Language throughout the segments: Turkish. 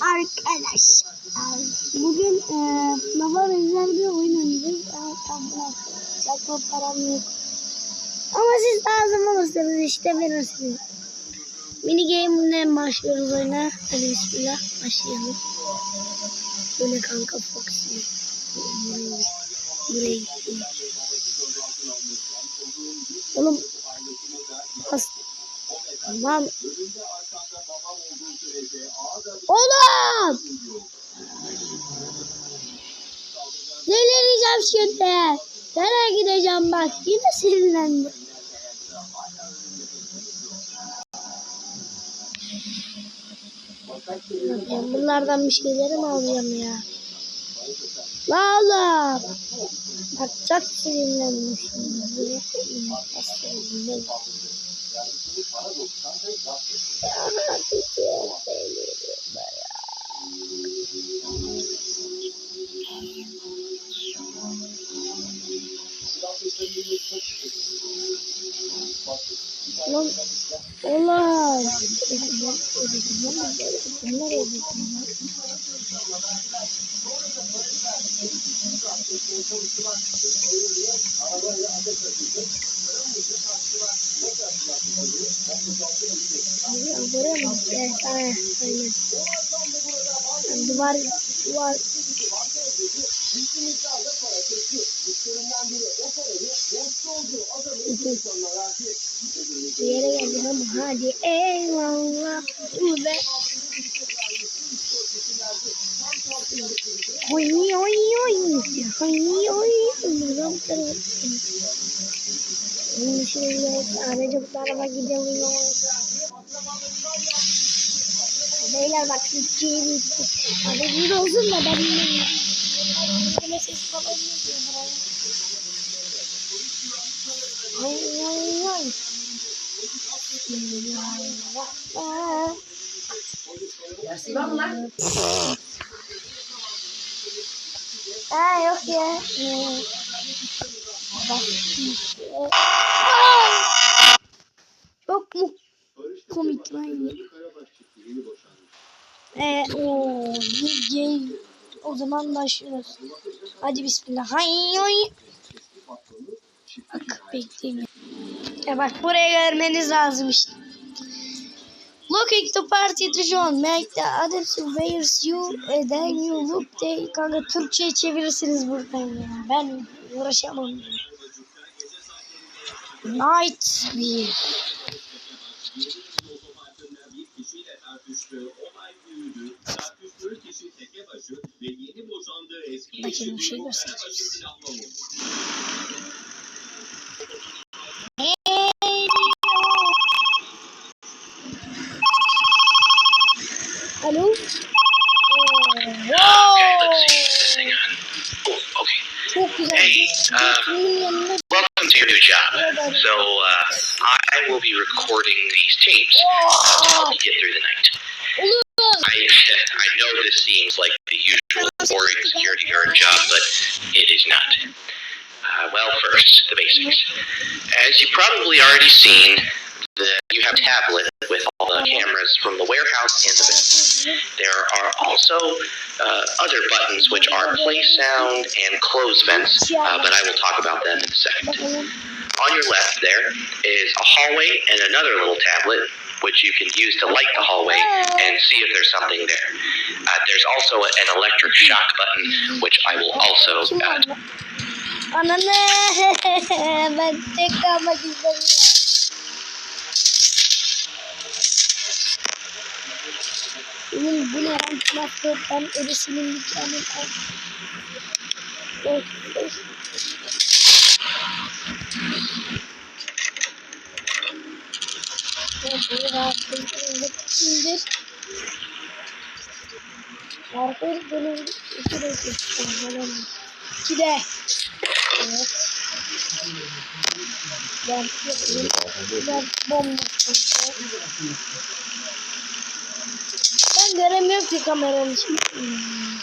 Arkadaşlar bugün e, Nava benzer bir oyun oynayacağız. Ama çakma param yok. Ama siz lazım olursanız işte verirsiniz. Mini game'den başlıyoruz oyuna. Hadi bismillah başlayalım. Böyle kanka Foxy. Buraya gitti. Oğlum bas. Tamam. Oğlum! Delireceğim şimdi. Nereye gideceğim bak. Yine sinirlendim. Ben bunlardan bir şeyleri mi alacağım ya? La oğlum. Bak çok sinirlendim şimdi. Buraya ne var? Ya, tutuyor beni buraya. Buraya mı? Evet. Duvar, duvar. Bir yere geldim ama hadi eyvallah. Oy oy oy. Oy oy. Buradan bu tarafa gittim. Bunun şimdi tarafa gidiyorum. Beyler bak gideceğim. Haberiniz olsun da ben bilmiyorum. Böyle ses falan yapıyor buraya. Oy oy oy. Bismillahirrahmanirrahim. Ha yok ya. Çok mu komik lan. Ee, o gay. O zaman başlıyoruz. Hadi bismillah. Hay hay. Bak bekleyin. Ya bak buraya görmeniz lazım işte. Looking to party to join. Make the other surveyors you. And then you look they. Kanka Türkçe'ye çevirirsiniz buradan ya. Ben uğraşamam. Night bir. Bakayım bir şey göstereceğiz. To you get through the night. I, I know this seems like the usual boring security guard job, but it is not. Uh, well, first, the basics. As you've probably already seen, the, you have a tablet with all the cameras from the warehouse and the business. There are also uh, other buttons which are play sound and close vents, uh, but I will talk about them in a second. On your left, there is a hallway and another little tablet, which you can use to light the hallway and see if there's something there. Uh, there's also an electric shock button, which I will also uh, Ananı ben tek kalmak istemiyorum. Oğlum bu ne lan kulaklık ben öylesinin dükkanı al. Dur, dur. Dur, dur, rahatlık indir, indir. Arkadaş böyle iki de iki. İki de. Evet. Ben ben bomba. Ben göremiyorum ki kameranın için. Hmm.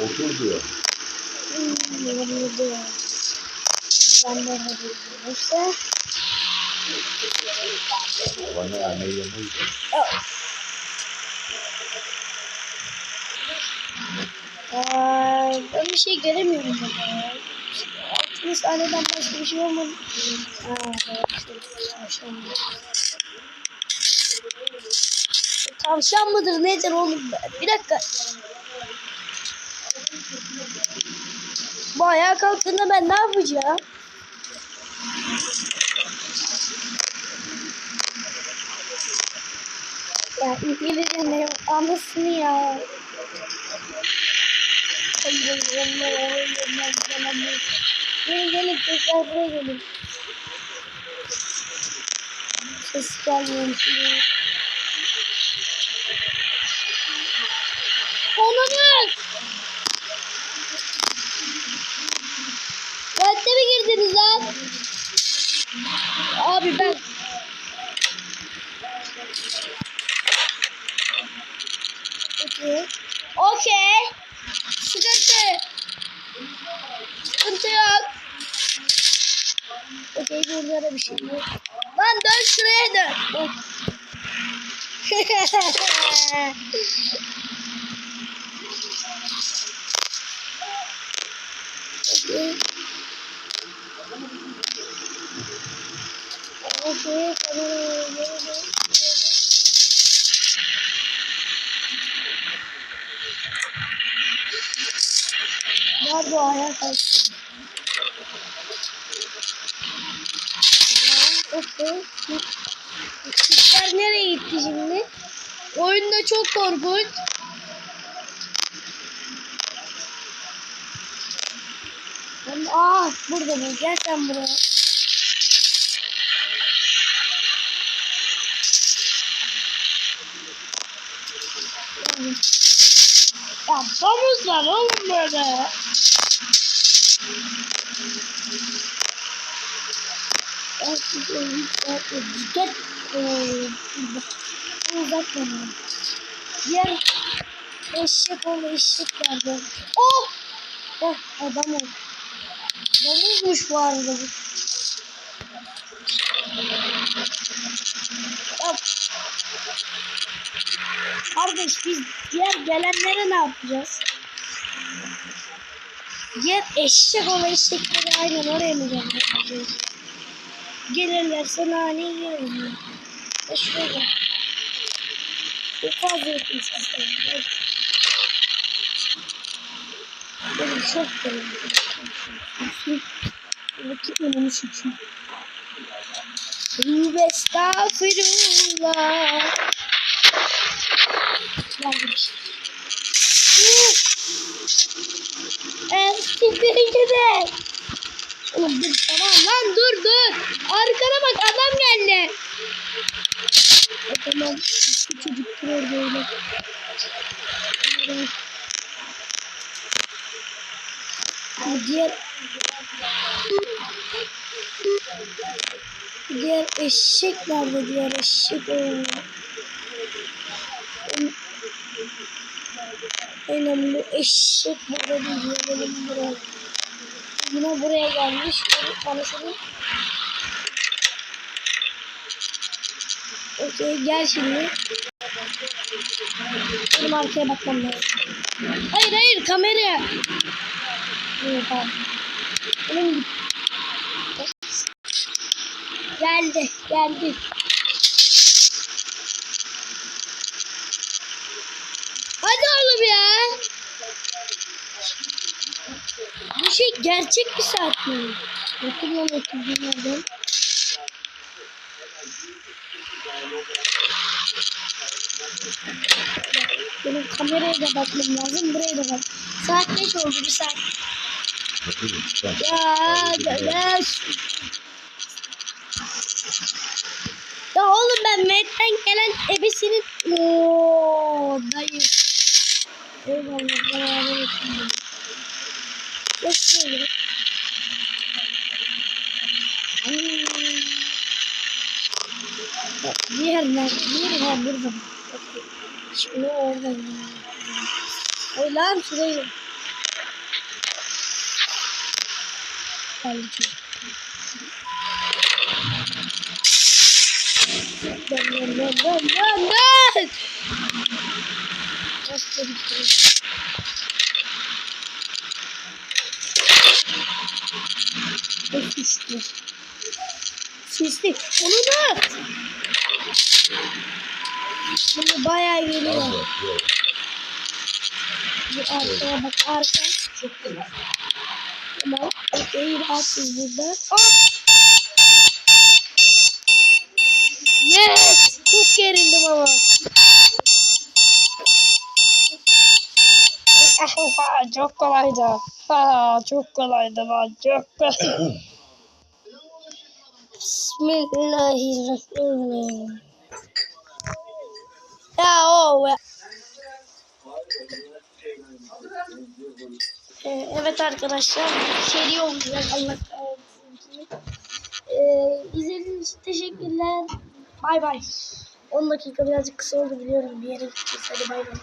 Otur diyor. Hmm, hadi işte. Bana anneyi yemeyiz. Aa, ben bir şey göremiyorum burada. Altın sahneden başka bir şey olmadı. Tavşan mıdır nedir oğlum? Bir dakika. Bu ayağa kalktığında ben ne yapacağım? Ya İngilizce anlasını ya. Gelin gelin tekrar buraya gelin. Ses gelmiyor şimdi. Onunuz! Tuvalete mi girdiniz lan? Abi ben... Okey. Okey. Sıkıntı. Sıkıntı yok. Okey burada bir şey yok. Lan Tamam. Nerede o ayağa kalktı? Okey. Kuşlar nereye gitti şimdi? Oyunda çok korkunç. Ah burada bu. Gel sen buraya. Ya domuz var oğlum böyle. Dikkat uzatma. Diğer eşek oğlu eşek geldi. Oh! Oh adam ol. Domuzmuş bu arada bu. Ya, Kardeş biz diğer gelenlere ne yapacağız? Diğer eşek oğlu eşekleri aynen oraya mı göndereceğiz? Gelirlerse nane yiyelim. Gel. Çok fazla yapmış sistem. Benim çok benim. Bakayım onu şükür. Tövbe estağfirullah. Evet, siktirin gidin. Oğlum dur tamam lan dur dur. Arkana bak adam geldi. Tamam. Bu çocuk duruyor böyle. Evet. Diğer diğer eşek nerede diğer eşek o. Aynen bu eşek burada değil. Yine buraya gelmiş. Bana senin. Okey gel şimdi. Benim arkaya bakmam lazım. Hayır hayır kamera. Evet, tamam. Benim git. Geldi geldi. Hadi oğlum ya. Bu şey gerçek bir saat mi? Bakın lan Benim kameraya da bakmam lazım. Buraya da bak. Saat 5 oldu bir saat. Ya dadaş. Ya oğlum ben Med'den gelen ebesinin... Ooo dayı. Eyvallah beraber ettim. Geç. Hmm. Bak, Diğer nerede? Diğer. Okey. Şimdi oradan. Hayır lan şuraya. Geldi. Dön dön dön dön dön dön. Başka bir. Çok güçlü. Sisli. Onu da. Şimdi bayağı geliyor. Bir arkaya bak arka. Çok güzel. Tamam. Okey rahatsız burada. Ah! Yes! Çok gerildim ama. çok kolaydı. Ha, çok kolaydı lan. Çok kolay. Bismillahirrahmanirrahim. Ya o. Ee, evet arkadaşlar seri olacak Allah kahretsin. Ee, için teşekkürler. Bay bay. 10 dakika birazcık kısa oldu biliyorum bir yere gideceğiz. Hadi bay bay.